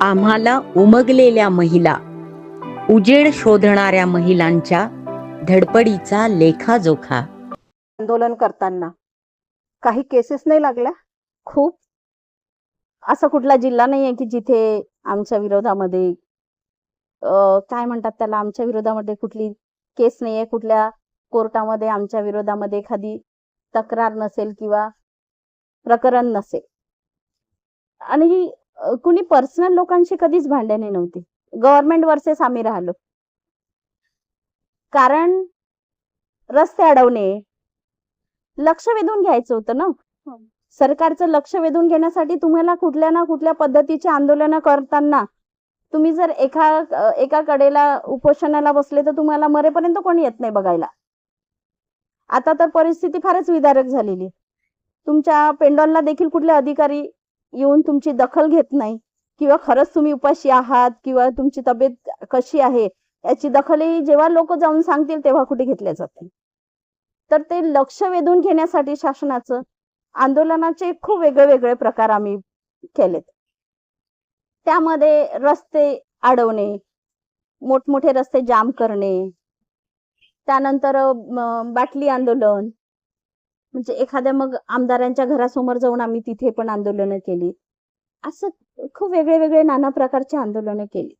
आम्हाला उमगलेल्या महिला उजेड शोधणाऱ्या महिलांच्या धडपडीचा लेखाजोखा. आंदोलन करताना काही केसेस नाही लागल्या? खूप. असा कुठला जिल्हा नाही आहे की जिथे आमच्या विरोधामध्ये काय म्हणतात त्याला आमच्या विरोधामध्ये कुठली केस नाही आहे कुठल्या कोर्टामध्ये आमच्या विरोधामध्ये एखादी तक्रार नसेल किंवा प्रकरण नसेल. आणि कुणी पर्सनल लोकांशी कधीच भांडणे नव्हती. गव्हर्नमेंट वर्सेस आम्ही राहिलो. कारण रस्ते अडवणे लक्ष वेधून घ्यायचं होतं ना? सरकारचं लक्ष वेधून घेण्यासाठी तुम्हाला कुठल्या ना कुठल्या पद्धतीचे आंदोलन करताना तुम्ही जर एका एका कडेला उपोषणाला बसले तर तुम्हाला मरेपर्यंत कोणी येत नाही बघायला. आता तर परिस्थिती फारच विदारक झालेली. तुमच्या पेंडॉलला देखील कुठले अधिकारी येऊन तुमची दखल घेत नाही किंवा खरंच तुम्ही उपाशी आहात किंवा तुमची तब्येत कशी आहे याची दखलही जेव्हा लोक जाऊन सांगतील तेव्हा कुठे घेतल्या जाते तर ते लक्ष वेधून घेण्यासाठी शासनाचं आंदोलनाचे खूप वेगळे वेगळे प्रकार आम्ही केलेत. त्यामध्ये रस्ते अडवणे मोठमोठे रस्ते जाम करणे त्यानंतर बाटली आंदोलन म्हणजे एखाद्या मग आमदारांच्या घरासमोर जाऊन आम्ही तिथे पण आंदोलनं केली. असं खूप वेगळे वेगळे नाना प्रकारचे आंदोलनं केली.